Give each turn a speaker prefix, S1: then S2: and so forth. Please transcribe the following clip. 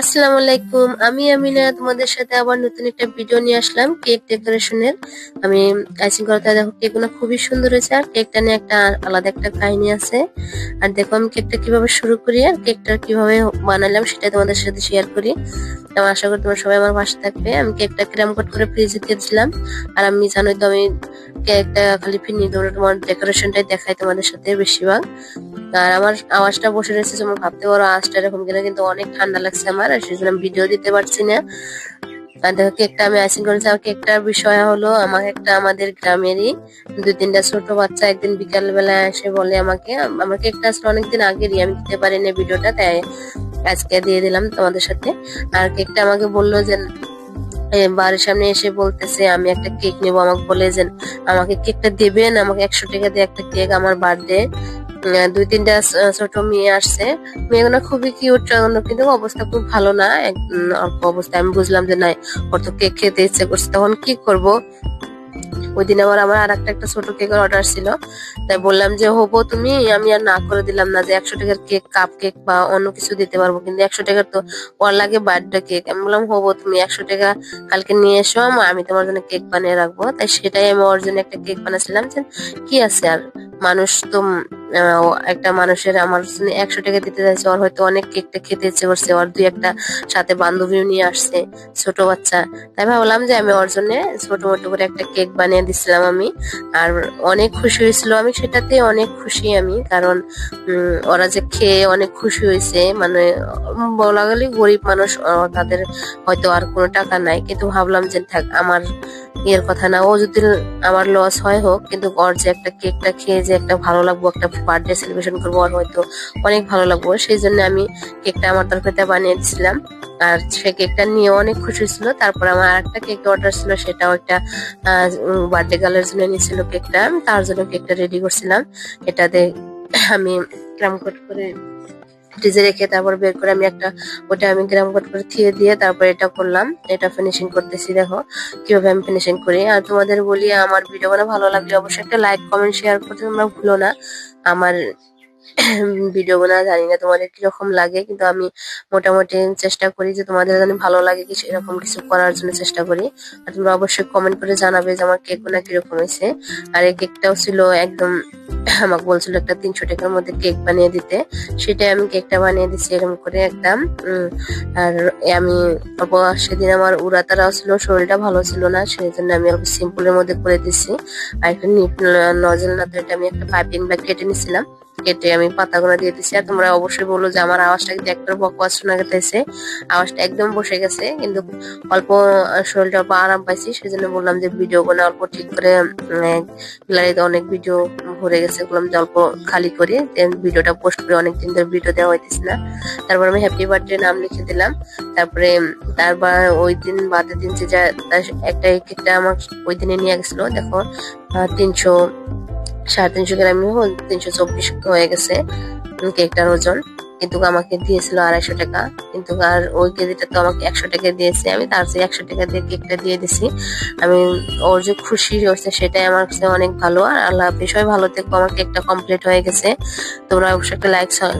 S1: আসসালামু আলাইকুম, আমি আমিনা, তোমাদের সাথে আবার নতুন একটা ভিডিও নিয়ে আসলাম কেক ডেকোরেশনের আমি আইসিং করতে দেখো কেকগুলো খুবই সুন্দর হয়েছে, আর কেকটা নিয়ে একটা আলাদা একটা কাহিনী আছে। আর দেখো, আমি কেকটা কীভাবে শুরু করি, আর কেকটা কীভাবে বানালাম সেটা তোমাদের সাথে শেয়ার করি। আমি আশা করি তোমরা সবাই আমার পাশে থাকবে। আমি কেকটা ক্রাম কোট করে ফ্রিজে দিয়েছিলাম আর আমি জানোই তো আমি কেকটা খালি ফিরনি তোমরা তোমার ডেকোরেশনটাই দেখাই তোমাদের সাথে বেশিরভাগ। আর আমার আওয়াজটা বসে রয়েছে যেমন ভাবতে পারো আওয়াজটা এরকম কিনা, কিন্তু অনেক ঠান্ডা লাগছে আমার, আর সেই জন্য ভিডিও দিতে পারছি না। আর দেখো, কেকটা আমি আইসিং করেছি। আর কেকটার বিষয় হলো আমার একটা আমাদের গ্রামেরই দুই তিনটা ছোট বাচ্চা একদিন বিকাল বেলা এসে বলে আমাকে, আমার কেকটা আসলে অনেকদিন আগেরই, আমি দিতে পারিনি ভিডিওটা, তাই আজকে দিয়ে দিলাম তোমাদের সাথে। আর কেকটা আমাকে বলল যে বাড়ির সামনে এসে বলতেছে, আমি একটা কেক নেব, আমাকে বলে যে, আমাকে কেকটা দেবেন, আমাকে একশো টাকা দিয়ে একটা কেক আমার বার্থডে দুই তিনটা ছোট মেয়ে আসছে। মেয়েগুলো খুবই কিউট কিন্তু অবস্থা খুব ভালো না অল্প অবস্থা আমি বুঝলাম যে নাই, ওর তো কেক খেতে ইচ্ছে করছে, তখন কি করব? ওই দিন আবার আমার আর একটা একটা ছোট কেকের অর্ডার ছিল। তাই বললাম যে, হব তুমি, আমি আর না করে দিলাম না যে একশো টাকার কেক কাপ কেক বা অন্য কিছু দিতে পারব, কিন্তু একশো টাকার তো ওর লাগে বার্থডে কেক আমি বললাম, হব তুমি, একশো টাকা কালকে নিয়ে এসো, আমি তোমার জন্য কেক বানিয়ে রাখব। তাই সেটাই আমি ওর জন্য একটা কেক বানাচ্ছিলাম কি আছে আর? মানুষ তো একটা মানুষের আমার একশো টাকা দিতে চাইছে ওর হয়তো অনেক কেকটা খেতে ইচ্ছে করছে, ওর দুই একটা সাথে বান্ধবীও নিয়ে আসছে, ছোট বাচ্চা। তাই ভাবলাম যে আমি ওর জন্য ছোট মোটো করে একটা কেক বানিয়ে দিছিলাম আমি। আর অনেক খুশি হয়েছিল আমি সেটাতে অনেক খুশি আমি, কারণ ওরা যে খেয়ে অনেক খুশি হয়েছে মানে বলা গেলে গরিব মানুষ তাদের হয়তো আর কোনো টাকা নাই। কিন্তু ভাবলাম যে, থাক, আমার ইয়ের কথা না, ও যদি আমার লস হয়, হোক, কিন্তু ওর যে একটা কেকটা খেয়ে যে একটা ভালো লাগবো, একটা বার্থডে সেলিব্রেশন করব, ওর হয়তো অনেক ভালো লাগবো। সেই জন্য আমি কেকটা আমার তরফেতে বানিয়ে দিয়েছিলাম। আর সে কেকটা নিয়ে অনেক খুশি ছিল। তারপর আমার আরেকটা কেক অর্ডার ছিল, সেটাও একটা বার্থডে গার্লের জন্য নিয়েছিল কেকটা তার জন্য কেকটা রেডি করছিলাম। এটাতে আমি ক্রাম করে ফ্রিজে রেখে তারপর বের করে আমি একটা, ওটা আমি গ্রাম কট করে থিয়ে দিয়ে তারপর এটা করলাম। এটা ফিনিশিং করতেছি, দেখো কীভাবে আমি ফিনিশিং করি। আর তোমাদের বলি, আমার ভিডিও ভালো লাগলে অবশ্যই একটা লাইক কমেন্ট শেয়ার করতে তোমরা ভুলো না। আমার ভিডিওগুলো জানি না তোমাদের কীরকম লাগে, কিন্তু আমি মোটামুটি চেষ্টা করি যে তোমাদের জানি ভালো লাগে কিছু এরকম কিছু করার জন্য চেষ্টা করি। আর তোমরা অবশ্যই কমেন্ট করে জানাবে যে আমার কেকগুলো কীরকম হয়েছে। আর এই কেকটাও ছিল একদম, আমাকে বলছিল একটা তিনশো টাকার মধ্যে কেক বানিয়ে দিতে। সেটাই আমি কেকটা বানিয়ে দিচ্ছি এরকম করে একদম আর আমি সেদিন আমার উড়াতারাও ছিল, শরীরটা ভালো ছিল না সেই জন্য আমি অল্প সিম্পলের মধ্যে করে দিচ্ছি আর একটা নিট নজল না তো এটা আমি একটা পাইপিং ব্যাগ কেটে নিছিলাম কেটে আমি পাতাগুলো দিয়ে দিচ্ছি আর তোমরা অবশ্যই বলো যে আমার আওয়াজটা কিন্তু একটা বকওয়াজ শোনা গেছে আওয়াজটা একদম বসে গেছে, কিন্তু অল্প শরীরটা অল্প আরাম পাইছি। সেই জন্য বললাম যে ভিডিও গুলো অল্প ঠিক করে গ্যালারিতে অনেক ভিডিও ভরে গেছে। বললাম যে অল্প খালি করে ভিডিওটা পোস্ট করে অনেকদিন ধরে ভিডিও দেওয়া হইতেছে না। তারপর আমি হ্যাপি বার্থডে নাম লিখে দিলাম। তারপরে তারপর ওই দিন বাদের দিন যে একটা কেকটা আমার ওই দিনে নিয়ে গেছিল। দেখো তিনশো সাড়ে তিনশো গ্রাম তিনশো চব্বিশ হয়ে গেছে কেকটার ওজন। কিন্তু আমাকে দিয়েছিল আড়াইশো টাকা। কিন্তু আর ওই কেজিটা তো আমাকে একশো টাকা দিয়েছে। আমি তার চেয়ে একশো টাকা দিয়ে কেকটা দিয়ে দিছি। আমি, ওর যে খুশি হয়েছে সেটাই আমার কাছে অনেক ভালো। আর আল্লাহ বিষয় ভালো থেকে। আমার কেকটা কমপ্লিট হয়ে গেছে। তোমরা অবশ্যই একটা লাইক